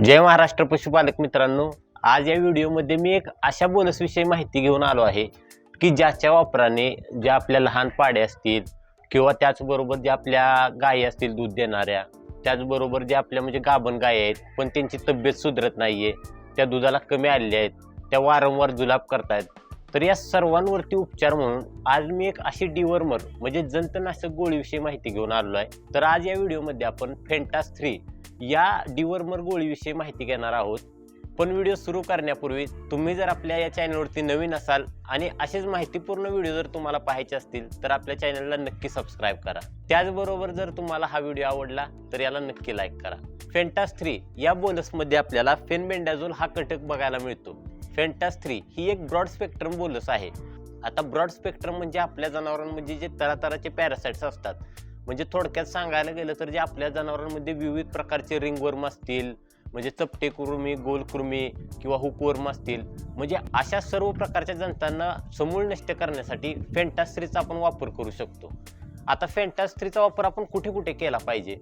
जय महाराष्ट्र पशुपालक मित्रांनो. आज या व्हिडिओमध्ये मी एक अशा बोनसविषयी माहिती घेऊन आलो आहे की ज्याच्या वापराने ज्या आपल्या लहान पाड्या असतील किंवा त्याचबरोबर ज्या आपल्या गायी असतील दूध देणाऱ्या त्याचबरोबर ज्या आपल्या म्हणजे गाभण गाय आहेत पण त्यांची तब्येत सुधरत आहे त्या दुधाला कमी आलेल्या आहेत त्या वारंवार जुलाब करतायत. तर या सर्वांवरती उपचार म्हणून आज मी एक अशी डिवर्मर म्हणजे जंतनाशक गोळीविषयी माहिती घेऊन आलेलो आहे. तर आज या व्हिडिओमध्ये आपण फेंटास थ्री या डिवर्मर गोळीविषयी माहिती घेणार आहोत. पण व्हिडिओ सुरू करण्यापूर्वी तुम्ही जर आपल्या या चॅनलवरती नवीन असाल आणि असेच माहितीपूर्ण व्हिडिओ जर तुम्हाला पाहायचे असतील तर आपल्या चॅनलला नक्की सबस्क्राईब करा. त्याचबरोबर जर तुम्हाला हा व्हिडिओ आवडला तर याला नक्की लाईक करा. फेंटास थ्री या बोनसमध्ये आपल्याला फेनबेंडाझोल हा घटक बघायला मिळतो. फेंटास थ्री ही एक ब्रॉड स्पेक्ट्रम बोलस आहे. आता ब्रॉड स्पेक्ट्रम म्हणजे आपल्या जनावरांमध्ये जे तरातराचे पॅरासाइट्स असतात. म्हणजे थोडक्यात सांगायला गेलं तर जे आपल्या जनावरांमध्ये विविध प्रकारचे रिंगवर्म असतील म्हणजे चपटे कुर्मी गोल कुर्मी किंवा हुकवर्म असतील म्हणजे अशा सर्व प्रकारच्या जंतांना समूळ नष्ट करण्यासाठी फेंटास्त्रीचा आपण वापर करू शकतो. आता फेंटास्त्रीचा वापर आपण कुठे कुठे केला पाहिजे?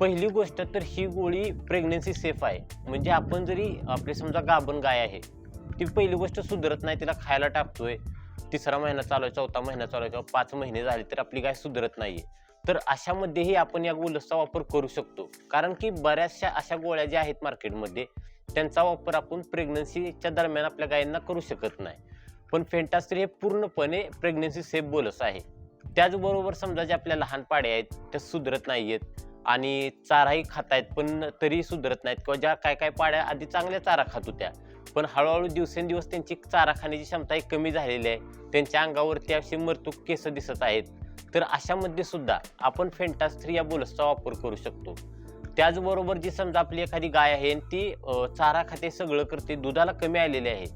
पहिली गोष्ट तर ही गोळी प्रेग्नेन्सी सेफ आहे. म्हणजे आपण जरी आपले समजा गाभण गाय आहे ती पहिली गोष्ट सुधरत नाही तिला खायला टाकतोय. तिसरा महिना चालू आहे चौथा महिना चालू आहे किंवा पाच महिने झाले तर आपली गाय सुधरत नाही तर अशामध्येही आपण या गोलसचा वापर करू शकतो. कारण की बऱ्याचशा अशा गोळ्या ज्या आहेत मार्केटमध्ये त्यांचा वापर आपण प्रेग्नन्सीच्या दरम्यान आपल्या गायींना करू शकत नाही. पण फेंटास्त्री हे पूर्णपणे प्रेग्नन्सी सेफ बोलस आहे. त्याचबरोबर समजा जे आपल्या लहान पाड्या आहेत त्या सुधरत नाही आहेत आणि चाराही खात आहेत पण तरी सुधरत नाहीत. किंवा ज्या काय काय पाड्या आधी चांगल्या चारा खात होत्या पण हळूहळू दिवसेंदिवस त्यांची चारा खाण्याची क्षमता ही कमी झालेली आहे. त्यांच्या अंगावरती अशी मरतूक केस दिसत आहेत. तर अशामध्ये सुद्धा आपण फेंटास थ्री या बोलसचा वापर करू शकतो. त्याचबरोबर जी समजा आपली एखादी गाय आहे आणि ती चारा खाते सगळं करते दुधाला कमी आलेले आहे.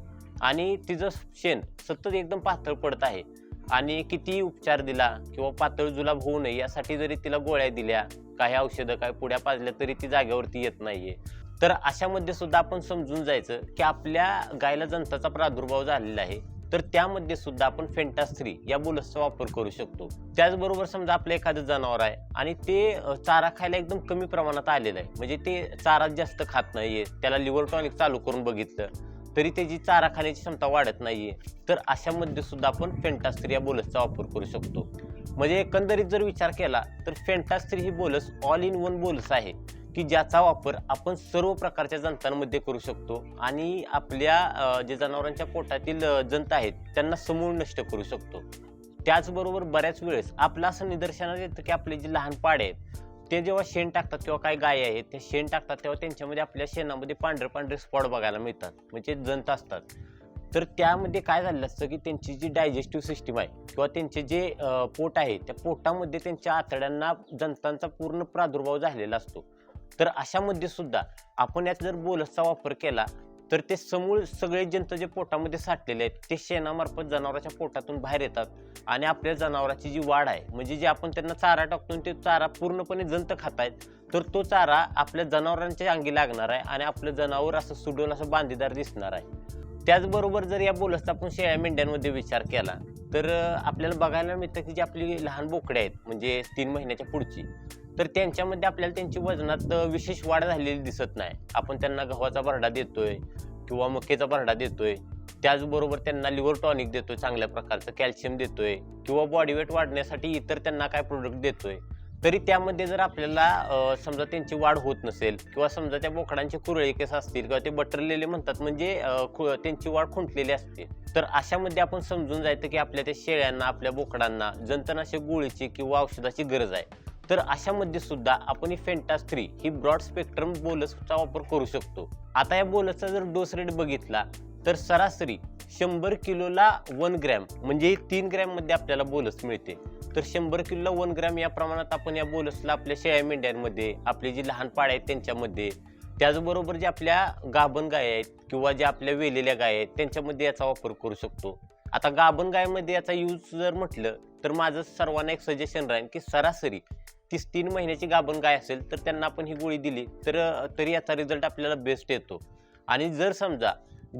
आणि तिचं शेण सतत एकदम पातळ पडत आहे. आणि किती उपचार दिला किंवा पातळ जुलाब होऊ नये यासाठी जरी तिला गोळ्या दिल्या काही औषधं काही पुड्या पाजल्या तरी ती जागेवरती येत नाहीये. तर अशामध्ये सुद्धा आपण समजून जायचं की आपल्या गायला जंताचा प्रादुर्भाव झालेला आहे. तर त्यामध्ये सुद्धा आपण फेंटास थ्री या बुलसचा वापर करू शकतो. त्याचबरोबर समजा आपलं एखादं जनावर आहे आणि ते चारा खायला एकदम कमी प्रमाणात आलेलं आहे. म्हणजे ते चारा जास्त खात नाहीये. त्याला लिव्हर टॉनिक चालू करून बघितलं तरी त्याची चारा खाण्याची क्षमता वाढत नाहीये. तर अशामध्ये सुद्धा आपण फेंटास्त्री या बोलसचा वापर करू शकतो. म्हणजे एकंदरीत जर विचार केला तर fentas three he bolus all in one bolus आहे. की ज्याचा वापर आपण सर्व प्रकारच्या जंतांमध्ये करू शकतो आणि आपल्या जे जनावरांच्या पोटातील जंत आहेत त्यांना समूळ नष्ट करू शकतो. त्याचबरोबर बऱ्याच वेळेस आपलं असं निदर्शनात येतं की आपले जे लहान पाडे आहेत ते जेव्हा शेण टाकतात किंवा काही गाय आहेत ते शेण टाकतात तेव्हा त्यांच्यामध्ये आपल्या शेणामध्ये पांढरे पांढरे स्पॉट बघायला मिळतात म्हणजे जंत असतात. तर त्यामध्ये काय झालेलं असतं की त्यांची जी डायजेस्टिव्ह सिस्टीम आहे किंवा त्यांचे जे पोट आहे त्या पोटामध्ये त्यांच्या आतड्यांना जंतांचा पूर्ण प्रादुर्भाव झालेला असतो. तर अशामध्ये सुद्धा आपण यात जर बोलसचा वापर केला तर ते समूळ सगळे जंत जे पोटामध्ये साठलेले आहेत ते शेणामार्फत जनावराच्या पोटातून बाहेर येतात. आणि आपल्या जनावराची जी वाढ आहे म्हणजे जे आपण त्यांना चारा टाकतो आणि ते चारा पूर्णपणे जंत खात आहेत तर तो चारा आपल्या जनावरांच्या अंगी लागणार आहे आणि आपलं जनावर असं सुडून असं बांधीदार दिसणार आहे. त्याचबरोबर जर या बोलसचा आपण शेळ्या मेंढ्यांमध्ये विचार केला तर आपल्याला बघायला मिळतं की जी आपली लहान बोकडे आहेत म्हणजे तीन महिन्याच्या पुढची तर त्यांच्यामध्ये आपल्याला त्यांची वजनात विशेष वाढ झालेली दिसत नाही. आपण त्यांना गव्हाचा भरडा देतोय किंवा मकेचा भरडा देतोय. त्याचबरोबर त्यांना लिव्हर टॉनिक देतोय चांगल्या प्रकारचं कॅल्शियम देतोय किंवा बॉडी वेट वाढण्यासाठी इतर त्यांना काय प्रोडक्ट देतोय. तरी त्यामध्ये जर आपल्याला समजा त्यांची वाढ होत नसेल किंवा समजा त्या बोकडांचे कुरळे केस असतील किंवा ते बटरलेले म्हणतात म्हणजे त्यांची वाढ खुंटलेली असते. तर अशामध्ये आपण समजून जायचं की आपल्या त्या शेळ्यांना आपल्या बोकडांना जंतनाशक गोळीची किंवा औषधाची गरज आहे. तर अशामध्ये सुद्धा आपण ही फेंटास थ्री ही ब्रॉड स्पेक्ट्रम बोलसचा वापर करू शकतो. आता या बोलसचा जर डोस रेट बघितला तर सरासरी शंभर किलोला वन ग्रॅम म्हणजे तीन ग्रॅममध्ये आपल्याला बोलस मिळते. तर शंभर किलोला वन ग्रॅम या प्रमाणात आपण या बोलसला आपल्या शेळ्या मेंढ्यांमध्ये आपली जी लहान पाड्या आहेत त्यांच्यामध्ये त्याचबरोबर जे आपल्या गाभण गाय आहेत किंवा ज्या आपल्या वेलेल्या गाय आहेत त्यांच्यामध्ये याचा वापर करू शकतो. आता गाभण गायमध्ये याचा यूज जर म्हटलं तर माझं सर्वांना एक सजेशन राहील की सरासरी तीस तीन महिन्याची गाभण गाय असेल तर त्यांना आपण ही गोळी दिली तर तरी याचा रिझल्ट आपल्याला बेस्ट येतो. आणि जर समजा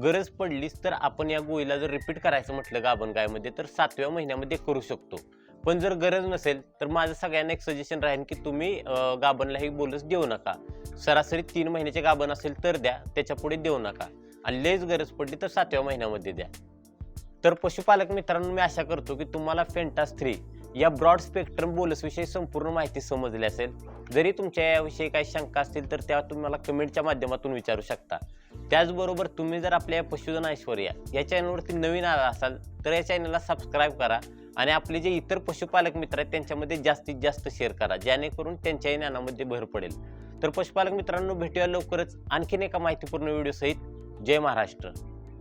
गरज पडलीच तर आपण या गोळीला जर रिपीट करायचं म्हटलं गाभण गायमध्ये तर सातव्या महिन्यामध्ये करू शकतो. पण जर गरज नसेल तर माझं सगळ्यांना एक सजेशन राहील की तुम्ही गाभणला ही बोलस देऊ नका. सरासरी तीन महिन्याचे गाभण असेल तर द्या त्याच्या पुढे देऊ नका. आणि लयच गरज पडली तर सातव्या महिन्यामध्ये द्या. तर पशुपालक मित्रांनो मी आशा करतो की तुम्हाला फेंटास थ्री या ब्रॉड स्पेक्ट्रम बोलसविषयी संपूर्ण माहिती समजली असेल. जरी तुमच्या याविषयी काही शंका असतील तर त्या तुम्ही मला कमेंटच्या माध्यमातून विचारू शकता. त्याचबरोबर तुम्ही जर आपल्या पशुधन ऐश्वर्या या चॅनलवरती नवीन आला असाल तर या चॅनलला सबस्क्राईब करा आणि आपले जे इतर पशुपालक मित्र आहेत त्यांच्यामध्ये जास्तीत जास्त शेअर करा जेणेकरून त्यांच्याही ज्ञानामध्ये भर पडेल. तर पशुपालक मित्रांनो भेटूया लवकरच आणखीन एका माहितीपूर्ण व्हिडिओ सहित. जय महाराष्ट्र.